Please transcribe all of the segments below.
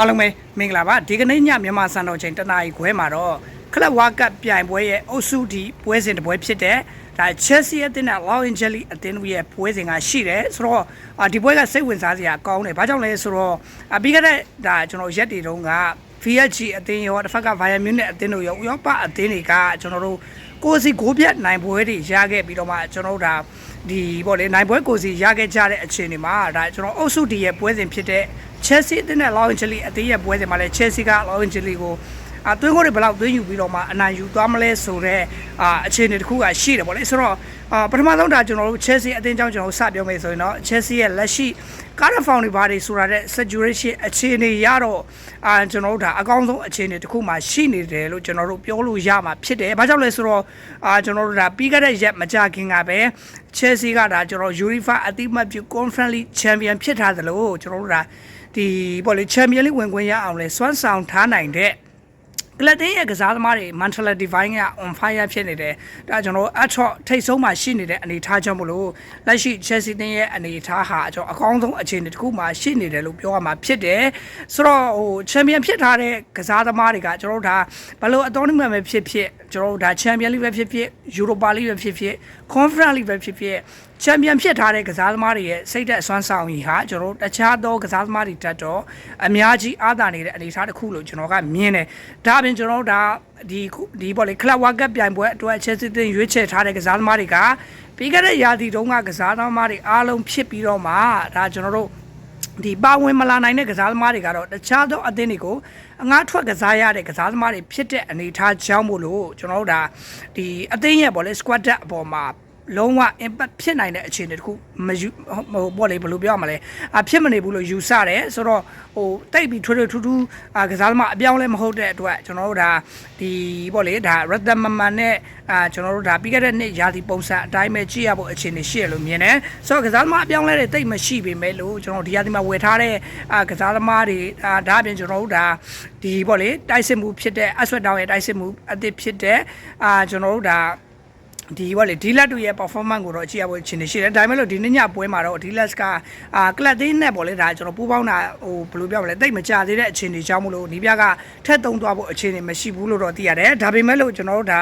အားလုံးပဲမင်္ဂလာပါဒီကနေ့ညမြန်မာစံတော်ချိန်တနာရီခွဲမှာတော့ကလပ်ဝါကပ်ပြိုင်ပွဲရဲ့အုပ်စုဒီပွဲစဉ်တစ်ပွဲဖြစ်တဲ့ဒါ Chelsea အသင်းနဲ့ Los Angeles အသင်းတို့ရဲ့ပွဲစဉ်ကရှိတယ်ဆိုတော့အာဒီပွဲကစိတ်ဝင်စားစရာကောင်းတယ်ဘာကြောင့်လဲဆိုတော့အပြီးခဲ့တဲ့ဒါကျွန်တော်ရက်တွေတုန်းက VHG အသင်းရောတစ်ဖက်က Bayern Munich အသင်းတို့ရောဥရောပအသင်းတွေကကျွန်တော်တို့ကိုယ်စီကိုပြတ်နိုင်ပွဲတွေရခဲ့ပြီးတော့မှကျွန်တော်တို့ဒါ ဒီပေါ့လေနိုင်ပွဲကိုယ်စီရခဲ့ကြတဲ့အခြေအနေမှာဒါကျွန်တော်အုပ်စုဒီရဲ့ပွဲစဉ်ဖြစ်တဲ့ Chelsea အသင်းနဲ့ Los Angeles အသင်းရဲ့ပွဲစဉ်မှာလည်း Chelsea က Los Angeles ကို အသွင်းကိုတွေဘယ်လောက်သွင်းယူပြီးတော့မှအနိုင်ယူသွားမလဲဆိုတော့အာအခြေအနေတစ်ခုကရှိတယ်ပေါ့လေဆိုတော့အာပထမဆုံးဒါကျွန်တော်တို့ Chelsea အသင်းကြောင့်ကျွန်တော်တို့စပြောမယ်ဆိုရင်တော့ Chelsea ရဲ့လက်ရှိကားရဖောင်တွေဘာတွေဆိုတာတဲ့ saturation အခြေအနေရတော့အာကျွန်တော်တို့ဒါအကောင်းဆုံးအခြေအနေတစ်ခုမှရှိနေတယ်လို့ကျွန်တော်တို့ပြောလို့ရမှာဖြစ်တယ်။ဘာကြောင့်လဲဆိုတော့အာကျွန်တော်တို့ဒါပြီးခဲ့တဲ့ရက်မကြခင်ကပဲ Chelsea ကဒါကျွန်တော် UEFA အတိမတ်ပြု Conference League Champion ဖြစ်ထားသလိုကျွန်တော်တို့ဒါဒီပေါ့လေ Champion League ဝင်ခွင့်ရအောင်လဲစွမ်းဆောင်ထားနိုင်တဲ့ ကလပ်တင်းရဲ့ကစားသမားတွေ Manchester Divine က on fire ဖြစ်နေတယ်ဒါကျွန်တော်အထော့ထိတ်ဆုံးမှာရှိနေတဲ့အနေအထားကြောင့်မလို့လက်ရှိ Chelsea တင်းရဲ့အနေအထားဟာကျွန်တော်အကောင်းဆုံးအခြေအနေတစ်ခုမှာရှိနေတယ်လို့ပြောရမှာဖြစ်တယ်ဆိုတော့ဟို champion ဖြစ်ထားတဲ့ကစားသမားတွေကကျွန်တော်တို့ဒါဘလို့အတော်နည်းမှပဲဖြစ်ဖြစ်ကျွန်တော်တို့ဒါ champion league ပဲဖြစ်ဖြစ် Europa league ပဲဖြစ်ဖြစ် conference league ပဲဖြစ်ဖြစ်ချန်ပီယံဖြစ်ထားတဲ့ကစားသမားတွေရဲ့စိတ်သက်အစွမ်းဆောင်ရည်ဟာကျွန်တော်တို့တခြားသောကစားသမားတွေတက်တော့အများကြီးအားသာနေတဲ့အနေအထားတစ်ခုလို့ကျွန်တော်ကမြင်တယ်။ဒါအပြင်ကျွန်တော်တို့ဒါဒီဒီပေါ့လေကလပ်ဝါကပ်ပြိုင်ပွဲအတွက်ချက်စစ်တင်ရွေးချယ်ထားတဲ့ကစားသမားတွေကပြီးခဲ့တဲ့ရာသီတုန်းကကစားသမားတွေအားလုံးဖြစ်ပြီးတော့မှဒါကျွန်တော်တို့ ဒီပါဝင်မလာနိုင်တဲ့ကစားသမားတွေကတော့တခြားသောအသင်းတွေကိုအငှားထွက်ကစားရတဲ့ကစားသမားတွေဖြစ်တဲ့အနေအထားကြောင့်မို့လို့ကျွန်တော်တို့ဒါဒီအသင်းရဲ့ပေါ့လေ squad depth အပေါ်မှာ လုံးဝ impact ဖြစ်နိုင်တဲ့အခြေအနေတခုမယူဟိုပေါ့လေဘယ်လိုပြောရမလဲအဖြစ်မနေဘူးလို့ယူဆတယ်ဆိုတော့ဟိုတိတ်ပြီးထွေးထွေးထူးထူးအာကစားသမားအပြောင်းလဲမဟုတ်တဲ့အတွက်ကျွန်တော်တို့ဒါဒီပေါ့လေဒါရတမမန်နဲ့အာကျွန်တော်တို့ဒါပြီးခဲ့တဲ့နှစ်ရာသီပုံစံအတိုင်းပဲကြည့်ရဖို့အခြေအနေရှိရလို့မြင်တယ်ဆိုတော့ကစားသမားအပြောင်းလဲတွေတိတ်မရှိပေမဲ့လို့ကျွန်တော်ဒီရာသီမှာဝယ်ထားတဲ့အာကစားသမားတွေအာဒါအပြင်ကျွန်တော်တို့ဒါဒီပေါ့လေတိုက်စစ်မှုဖြစ်တဲ့အဆွတ်တောင်းရဲ့တိုက်စစ်မှုအသစ်ဖြစ်တဲ့အာကျွန်တော်တို့ဒါ ဒီဘောလေဒီလက်တို့ရဲ့ performance ကိုတော့ကြည့်ရဖို့ရှင်နေရှိတယ်ဒါပေမဲ့လို့ဒီနေ့ညပွဲမှာတော့ဒီလက်ကအာကလပ်သေးနဲ့ပေါ့လေဒါကျွန်တော်ပူးပေါင်းတာဟိုဘယ်လိုပြောမလဲတိတ်မကြသေးတဲ့အခြေအနေကြောင့်မလို့နီးပြကထက်သုံးသွားဖို့အခြေအနေမရှိဘူးလို့တော့သိရတယ်ဒါပေမဲ့လို့ကျွန်တော်တို့ဒါ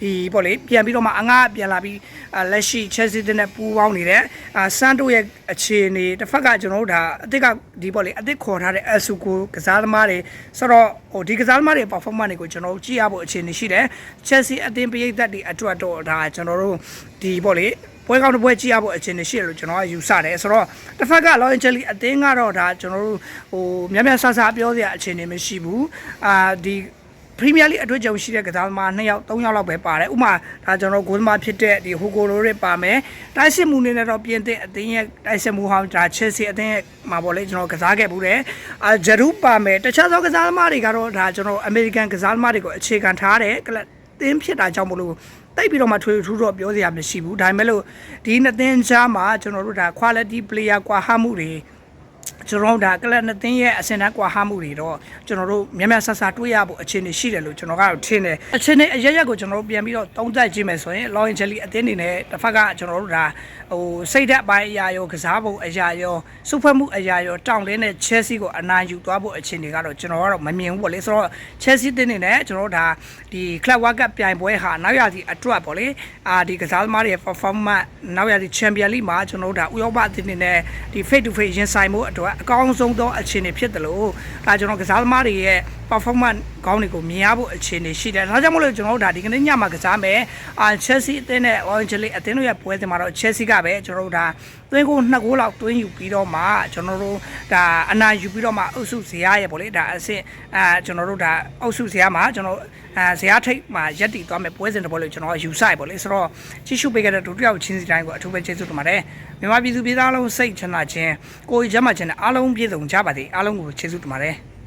ဒီပေါ့လေပြန်ပြီးတော့မှအငှားပြန်လာပြီးအာလက်ရှိ Chelsea တဲ့နဲ့ပူးပေါင်းနေတဲ့အာဆန်တိုရဲ့အခြေအနေတစ်ဖက်ကကျွန်တော်တို့ဒါအစ်စ်ကဒီပေါ့လေအစ်စ်ခေါ်ထားတဲ့အဆူကိုကစားသမားတွေဆိုတော့ဟိုဒီကစားသမားတွေ performance တွေကိုကျွန်တော်တို့ကြည့်ရဖို့အခြေအနေရှိတယ် Chelsea အသင်းပရိသတ်တွေအတွက်တော့ဒါကျွန်တော်တို့ဒီပေါ့လေပွဲကောင်းတစ်ပွဲကြည့်ရဖို့အခြေအနေရှိတယ်လို့ကျွန်တော်ကယူဆတယ်ဆိုတော့တစ်ဖက်က Los Angeles အသင်းကတော့ဒါကျွန်တော်တို့ဟိုများများဆဆပြောစရာအခြေအနေမရှိဘူးအာဒီပရီးမီးယားလိအတွေ့အကြုံရှိတဲ့ကစားသမား2ယောက်3ယောက်လောက်ပဲပါတယ်ဥပမာဒါကျွန်တော်ဂိုးသမားဖြစ်တဲ့ဒီဟိုကိုလိုတွေပါမယ်တိုက်စစ်မှုနေနဲ့တော့ပြင်သစ်အသင်းရဲ့တိုက်စစ်မှုဟောင်းဒါ Chelsea အသင်းရဲ့မှာပေါ့လေကျွန်တော်ကစားခဲ့ဘူးတယ်အာဂျရူပါမယ်တခြားသောကစားသမားတွေကတော့ဒါကျွန်တော် American ကစားသမားတွေကိုအခြေခံထားတဲ့ကလပ်တင်းဖြစ်တာကြောင့်မလို့ တိတ်ပြီးတော့မှထွေထူးတော့ပြောစရာမရှိဘူးဒါပေမဲ့လို့ဒီနှစ်သင်းကြားမှာကျွန်တော်တို့ဒါ quality player ကွာဟမှုတွေ ကျွန်တော်တို့ဒါကလပ်နှစ်သင်းရဲ့အစင်တန်းကွာဟမှုတွေတော့ကျွန်တော်တို့များများဆဆတွေးရဖို့အခြေအနေရှိတယ်လို့ကျွန်တော်ကတော့ထင်တယ်အခြေအနေအရရက်ကိုကျွန်တော်တို့ပြန်ပြီးတော့သုံးသပ်ကြည့်မယ်ဆိုရင် Los Angeles အသင်းအနေနဲ့တစ်ဖက်ကကျွန်တော်တို့ဒါဟိုစိတ်ဓာတ်ပိုင်းအရာရောကစားပုံအရာရောစုဖွဲ့မှုအရာရောတောင်းလင်းတဲ့ Chelsea ကိုအနိုင်ယူသွားဖို့အခြေအနေကတော့ကျွန်တော်ကတော့မမြင်ဘူးပေါ့လေဆိုတော့ Chelsea တင်းနေနဲ့ကျွန်တော်တို့ဒါဒီ Club World Cup ပြိုင်ပွဲဟာနောက်ရသည့်အတွက်ပေါ့လေအာဒီကစားသမားတွေရဲ့ performance နောက်ရသည့် Champion League မှာကျွန်တော်တို့ဒါဥရောပအသင်းတွေနဲ့ဒီ face to face ရင်ဆိုင်မှုအတွက်အကောင်းဆုံးသောအခြေအနေဖြစ်တယ်လို့ဒါကျွန်တော်ကစားသမားတွေရဲ့ performance ကောင်းတွေကိုမြင်ရဖို့အခြေအနေရှိတယ်။ဒါကြောင့်မို့လို့ကျွန်တော်တို့ဒါဒီကနေ့ညမှာကစားမယ်။အာ Chelsea အသင်းနဲ့ Orange League အသင်းတို့ရဲ့ပွဲစဉ်မှာတော့ Chelsea ကပဲကျွန်တော်တို့ဒါသွင်းကိုနှစ်ဂိုးလောက်သွင်းယူပြီးတော့မှကျွန်တော်တို့ဒါအနာယူပြီးတော့မှအုပ်စုဇယားရဲ့ပေါ့လေဒါအဆင့်အာကျွန်တော်တို့ဒါအုပ်စုဇယားမှာကျွန်တော်အာဇယားထိပ်မှာရက်တည်သွားမယ်ပွဲစဉ်တစ်ပွဲလို့ကျွန်တော်ယူဆရပေါ့လေဆိုတော့ကြည့်ရှုပေးခဲ့တဲ့ဒုတိယချင်းစီတိုင်းကိုအထူးပဲကျေးဇူးတင်ပါတယ်။မြန်မာပြည်သူပြည်သားလုံးစိတ်ချမ်းသာခြင်းကိုယ်ကျမ်းမာခြင်းနဲ့အားလုံးပြည့်စုံကြပါစေအားလုံးကိုကျေးဇူးတင်ပါတယ်။